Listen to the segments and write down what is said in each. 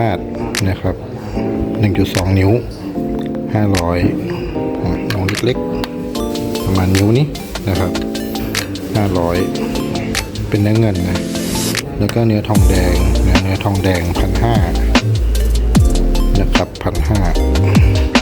มาตรนะครับ 1.2 นิ้ว 500น้องเล็กๆ ประมาณนิ้วนี้นะครับ 500 เป็นเนื้อเงินนะแล้วก็เนื้อทองแดงเนื้อทองแดง 1,500นะครับ1,500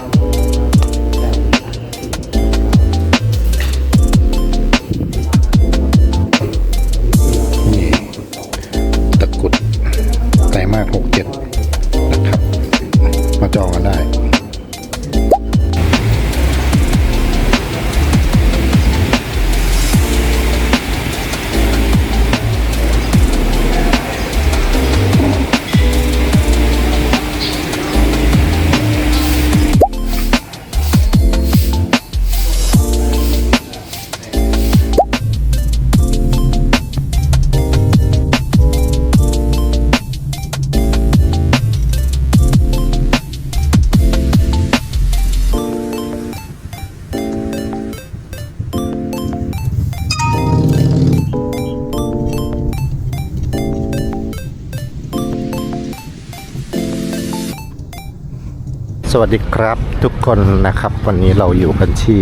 สวัสดีครับทุกคนนะครับ วันนี้เราอยู่กันที่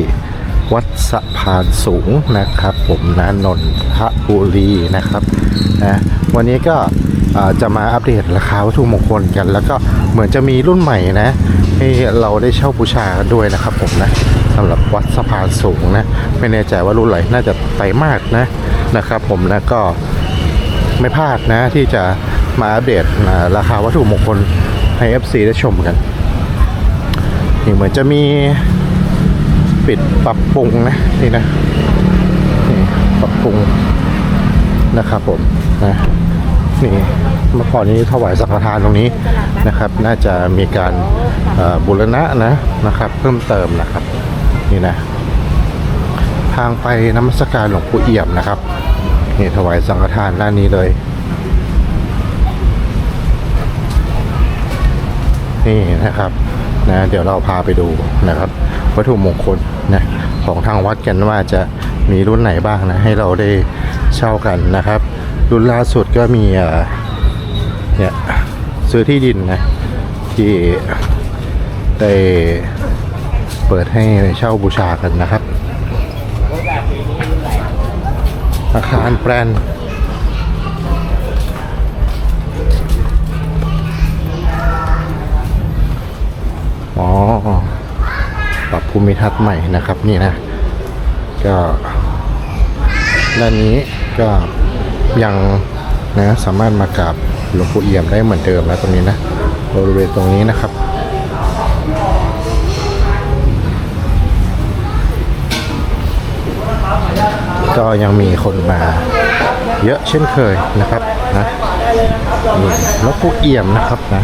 วัดสะพานสูงนะครับ ผมนะนนทบุรีนะครับนะวันนี้ก็จะมาอัปเดตราคาวัตถุมงคลกัน แล้วก็เหมือนจะมีรุ่นใหม่นะให้เราได้เช่าบูชากันด้วยนะครับผมนะสำหรับวัดสะพานสูงนะไม่แน่ใจว่ารุ่นไหนน่าจะไตรมาสนะนะครับ ผมนะก็ไม่พลาดนะที่จะมาอัปเดตราคาวัตถุมงคลให้ FC ได้ชมกัน นี่เหมือนจะมีปิดปรับปรุงนะนี่นะนี่ปรับปรุงนะครับผมนะนี่เมื่อก่อนนี้ถวายสังฆทานตรงนี้นะครับ น่าจะมีการบูรณะนะนะครับ เพิ่มเติมนะครับนี่นะทางไปนมัสการหลวงปู่เอี่ยมนะครับนี่ถวายสังฆทานด้านนี้เลย นี่นะครับ นะเดี๋ยวเราพาไปดูนะครับ วัตถุมงคลนะของทางวัดกันว่าจะมีรุ่นไหนบ้างนะให้เราได้เช่ากันนะครับ รุ่นล่าสุดก็มีเอ่อเนี่ยซื้อที่ดินนะที่ได้เปิดให้เช่าบูชากันนะครับ อาคารแปรน ภูมิทัศน์ใหม่นะครับนี่นะ ก็ด้านนี้ก็ยังนะสามารถมากราบหลวงปู่เอี่ยมได้เหมือนเดิมนะตรงนี้นะบริเวณตรงนี้นะครับก็ยังมีคนมาเยอะเช่นเคยนะครับนะนี่หลวงปู่เอี่ยมนะครับนะ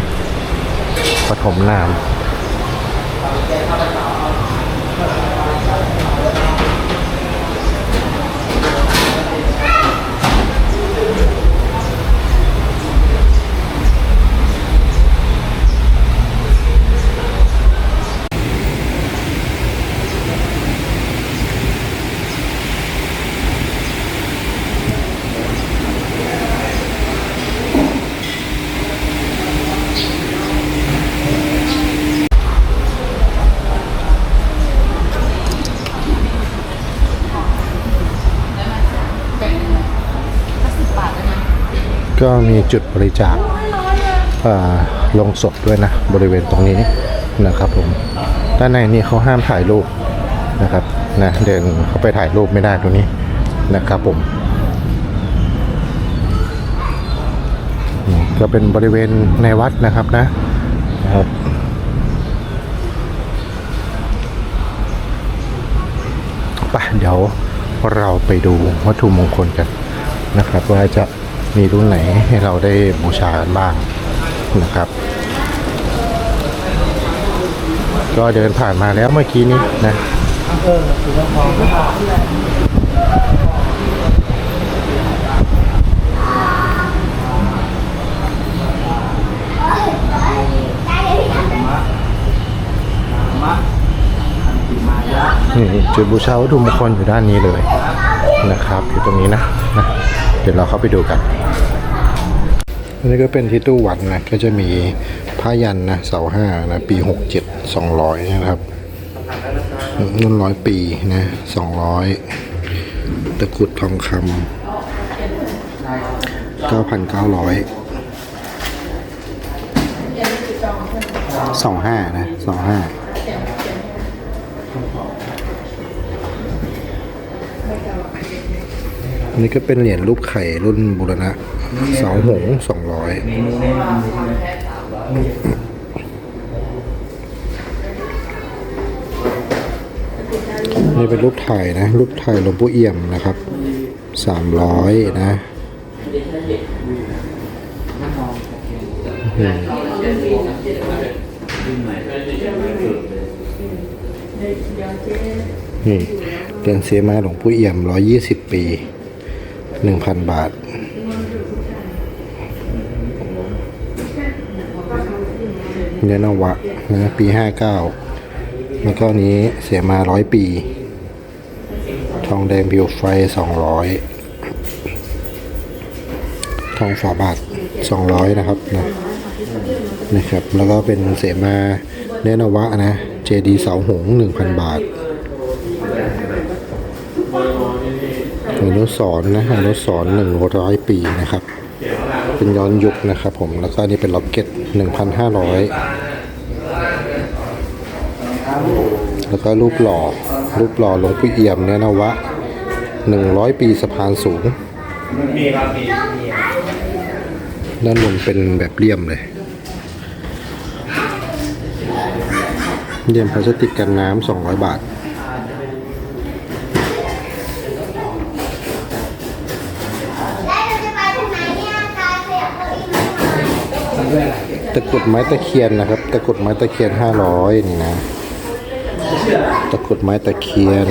ปฐมนาม ก็มีจุดบริจาคลงศพด้วยนะ บริเวณตรงนี้นะครับผมด้านในนี่เขาห้ามถ่ายรูปนะครับนะเดินเข้าไปถ่ายรูปไม่ได้ตรงนี้นะครับผมก็เป็นบริเวณในวัดนะครับนะนะครับไปเดี๋ยวเราไปดูวัตถุมงคลกันนะครับ ว่าจะ มีรุ่นไหนให้เราได้บูชากันบ้างนะครับ ก็เดินผ่านมาแล้วเมื่อกี้นี้นะนี่จุดบูชาวัตถุมงคลอยู่ด้านนี้เลย นะครับอยู่ตรงนี้นะนะ เดี๋ยวเราเข้าไปดูกันอันนี้ก็เป็นที่ตู้วัดนะ ก็จะมีผ้ายันนะเสาห้านะปีหกเจ็ดสองร้อยนะครับนุ่นร้อยปีนะสองร้อยตะกุดทองคำเก้าพันเก้าร้อยสองห้านะสองห้า นนี้ก็เป็นเหรียญรูปไข่รุ่นบุรณะเสาหงสองร้อยนี่เป็นรูปถ่ายนะ รูปถ่ายหลวงปู่เอี่ยมนะครับสามร้อยนะนี่เตียนเสียมาหลวงปู่เอี่ยมร้อยยี่สิบปี หนึ่งพันบาท เนนวะนะปีห้าเก้าแล้วก็นี้เสียมาร้อยปี ทองแดงบิวไฟสองร้อยทองฝาบาทสองร้อยนะครับนะนะครับ แล้วก็เป็นเสียมาเนนวะนะ เจดีเสาหงหนึ่งพันบาทอ นุสรนะอนุสรหนึ่งร้อยปีนะครับ เป็นย้อนยุคนะครับผม แล้วก็นี่เป็นล็อกเก็ตหนึ่งพันห้าร้อยแล้วก็รูปหล่อ รูปหล่อหลวงปู่เอี่ยมเนี่ยนะวะหนึ่งร้อยปีสะพานสูงด้านบนเป็นแบบเลี่ยมเลยเลี่ยมพลาสติกกันน้ำสองร้อยบาท ตะกรุดไม้ตะเคียนนะครับ ตะกรุดไม้ตะเคียนห้าร้อยนี่นะ ตะกรุดไม้ตะเคียน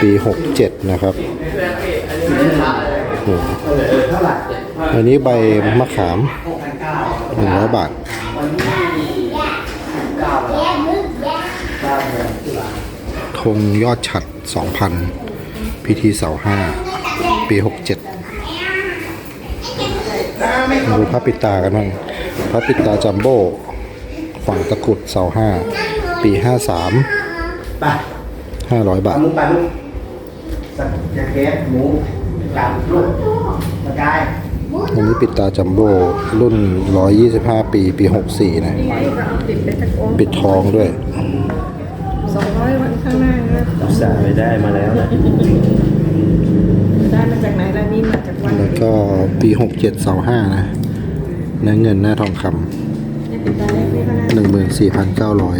ปีหกเจ็ดนะครับอันนี้ใบมะขามหนึ่งร้อยบาทธงยอดฉัดสองพันพิธีเสาห้าปีหกเจ็ดดูพระปิดตากันบ้าง พระปิดตาจัมโบ้ฝั่งตะกรุดเสาห้า ปีห้าสามไปห้าร้อยบาทลูกไปลูกสักจะแก๊สหมูจับลูกมากายอันนี้ปิดตาจัมโบ้รุ่น 125 ปี ปี 64 นะนี่ไงเราเอาติดไปตะโกนปิดทองด้วย สองร้อยวันข้างหน้านะอุตส่าห์ไปได้มาแล้วนะได้มาจากไหนล่ะนี่มาจากวัน แล้วก็ปี 67เสาห้านะ เนื้อเงินหน้าทองคำหนึ่งหมื่นสี่พันเก้าร้อย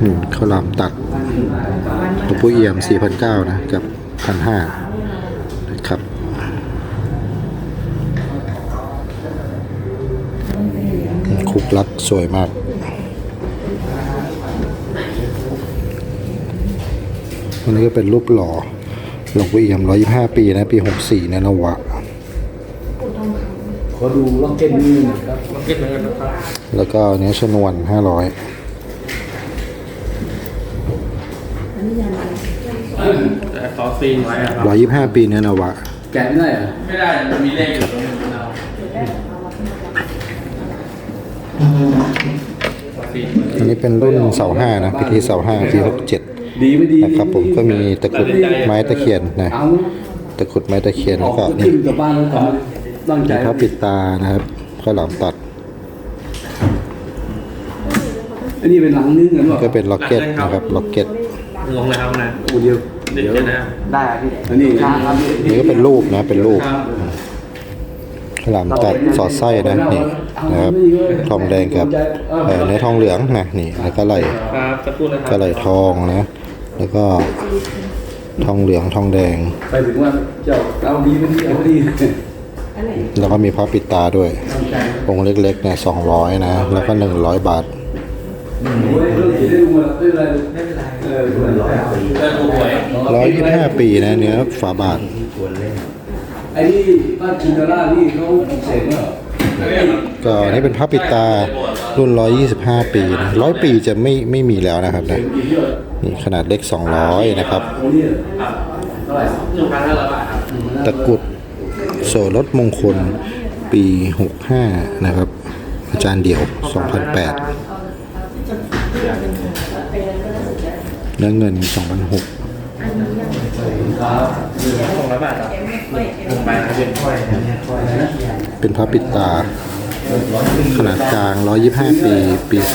อืมข้าวหลามตัดวันหลวงปู่เอี่ยมสี่พันเก้านะกับพันห้านะครับคุกลักสวยมาก วันนี้ก็เป็นรูปหล่อหลวงปู่เอี่ยมร้อยยี่ห้าปีนะปีหกสี่นะนวะขอดูล็อกเก็ตนิดนึงครับมันเก็บเงินนะครับ แล้วก็เนื้อชนวนห้าร้อยแต่ขอซีนไว้อะครับร้อยยี่ห้าปีเนื้อนวะ แกะไม่ได้เหรอไม่ได้มันมีเลขอยู่ตรงนี้เราขอซีนอันนี้เป็นรุ่นเสาห้านะพิธีเสาห้าปีหกเจ็ด ดีไม่ดีนะครับ ผมก็มีตะกรุดไม้ตะเคียนนะเอาตะกรุดไม้ตะเคียนอแล้อวกก็ขึ้นี่นกลับบ้านแล้วทำตั้งใจมีพระปิดตานะครับข้าวหลามตัดอันนี้เป็นหลังนึงกันหรอก็เป็นล็อกเก็ตนะครับล็อกเก็ตงงเลยครับนะโอ้เดียวเดี๋ยวนะได้พี่อันนี้ครับนี่ก็เป็นรูปนะเป็นรูปครับข้าวหลามตัดสอดไส้นะนี่นะครับทองแดงกับเอ่อเนื้อทองเหลืองนะนี่แล้วก็ไหลครับสักครู่นะคก็รับไหลทองนะ แล้วก็ทองเหลืองทองแดง ไปถึงว่าเจ้าเอาดีไม่ดีเอาดีอะไรแล้วก็มีพระปิดตาด้วยตั้งใจองค์เล็กๆเนี่ยสองร้อยนะ แล้วก็หนึ่งร้อยบาทโอ้ยเรื่องที่ได้ดูมาไม่เป็นไรไม่เป็นไรเออไม่เป็นไรเดินถูกหวยร้อยยี่สิบห้าปีนะเนื้อฝาบาทไอ้นี่บ้านจินดารานี่เขาเสร็จแล้วก็นี่เป็นพระปิดตา รุ่น 125 ปีนะร้อยปีจะไม่ไม่มีแล้วนะครับนะนี่ขนาดเล็ก 200 นะครับเท่าไหร่หนึ่งพันห้าร้อยบาทครับตะกรุดโสรถมงคลปี 65 นะครับ อาจารย์เดี่ยว 2008เนื้อเงิน 2006สองร้อยบาทครับลงไปนะเป็นเป็นพระปิดตา ขนาดกลาง 125 ปี ปี 2564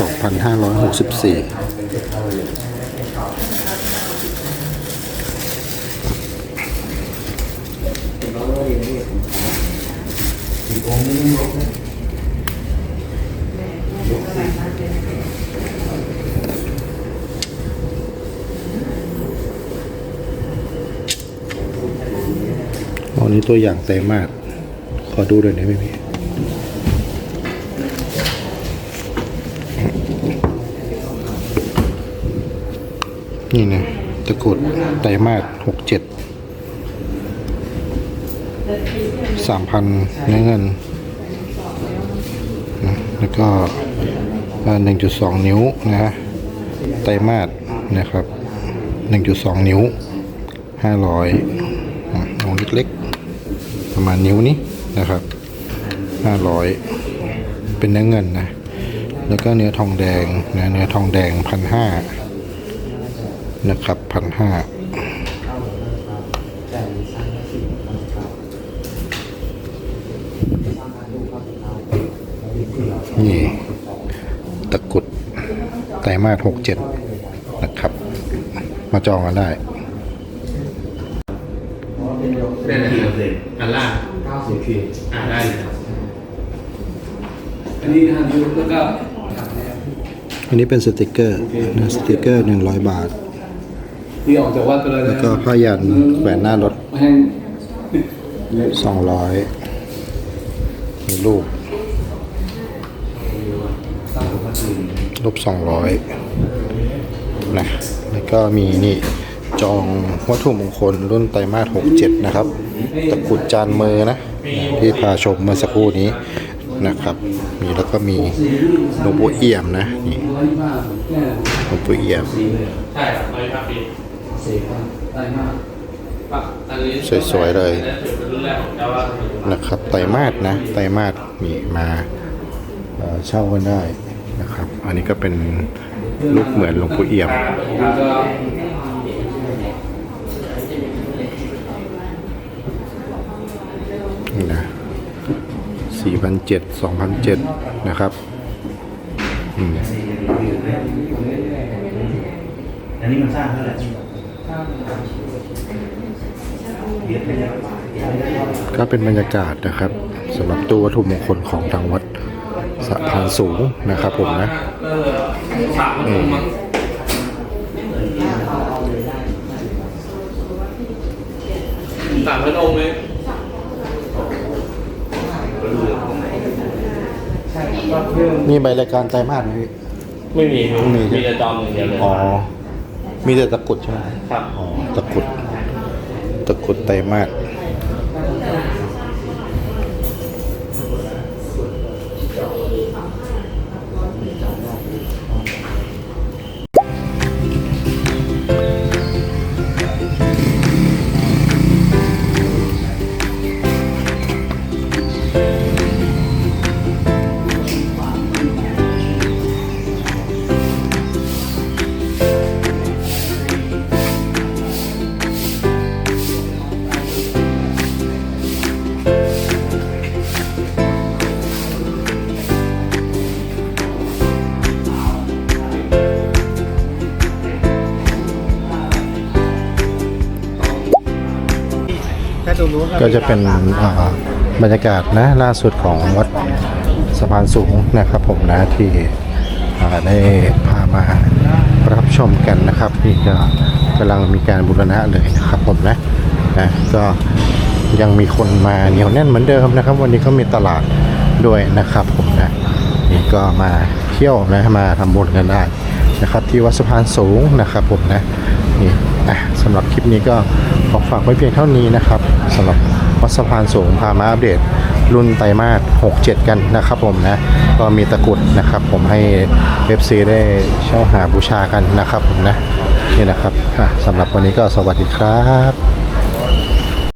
อันนี้ตัวอย่างเต็มมาก ขอดูหน่อยได้ไหมพี่ นี่นะตะกรุดไตรมาสหกเจ็ดสามพันเนื้อเงินนะแล้วก็หนึ่งจุดสองนิ้วนะฮะไตรมาสนะครับหนึ่งจุดสองนิ้วห้าร้อยองเล็กๆ ประมาณนิ้วนี้นะครับห้าร้อยเป็นเนื้อเงินนะ แล้วก็เนื้อทองแดงนะเนื้อทองแดงพันห้า นะครับพันห้านี่ตะกรุดไตรมาสหกเจ็ดนะครับ มาจองกันได้ได้นาทีเปอร์เซ็นต์อันล่างเก้าสิบทีอ่าได้เลยครับอันนี้นะครับแล้วก็อันนี้เป็นสติกเกอร์นะสติกเกอร์หนึ่งร้อยบาท ที่ออกจากวัดไปเลยแล้วก็ผ้ายันแขวนหน้ารถให้สองร้อยมีรูปรูปสองร้อยนะแล้วก็มีนี่จองวัตถุมงคลรุ่นไตรมาสหกเจ็ดนะครับตะกุดจานมือนะ ที่พาชมเมื่อสักครู่นี้นะครับ มีแล้วก็มีหลวงปู่เอี่ยมนะนี่ร้อยยี่สิบห้าแค่หลวงปู่เอี่ยมใช่ครับร้อยห้าปี สวยๆเลยนะครับไตรมาสนะไตรมาสมีมาเช่ากันได้นะครับ อันนี้ก็เป็นรูปเหมือนหลวงปู่เอี่ยมแล้วก็นี่นะสี่พันเจ็ดสองพันเจ็ดนะครับอืมอันนี้มันสร้างเท่าไหร่ ก็เป็นบรรยากาศนะครับสำหรับตัววัตถุมงคลของทางวัดสะพานสูงนะครับผมนะเออสามองค์มั้งสามพันองค์เลยมีใบรายการไตรมาสไหมพี่ไม่มีไม่มีใช่ไหมมีแต่จอมอย่างเดียวเลย อ๋อ มีแต่ตะกรุดใช่ไหมครับ อ๋อ ตะกรุด ตะกรุดไตรมาส ก็จะเป็นบรรยากาศนะล่าสุดของวัดสะพานสูงนะครับผมนะที่ได้พามารับชมกันนะครับนี่ก็กำลังมีการบูรณะเลยนะครับผมนะนะก็ยังมีคนมาเหนียวแน่นเหมือนเดิมนะครับ วันนี้ก็มีตลาดด้วยนะครับผมนะนี่ก็มาเที่ยวนะมาทำบุญกันได้นะครับ ที่วัดสะพานสูงนะครับผมนะนี่อะสำหรับคลิปนี้ก็ ขอฝากไว้เพียงเท่านี้นะครับสำหรับวัดสะพานสูงพามาอัปเดตรุ่นไตรมาส67 กันนะครับผมนะ ก็มีตะกรุดนะครับผมให้เบฟซีได้เช่าหาบูชากันนะครับผมนะ นี่นะครับสำหรับวันนี้ก็สวัสดีครับ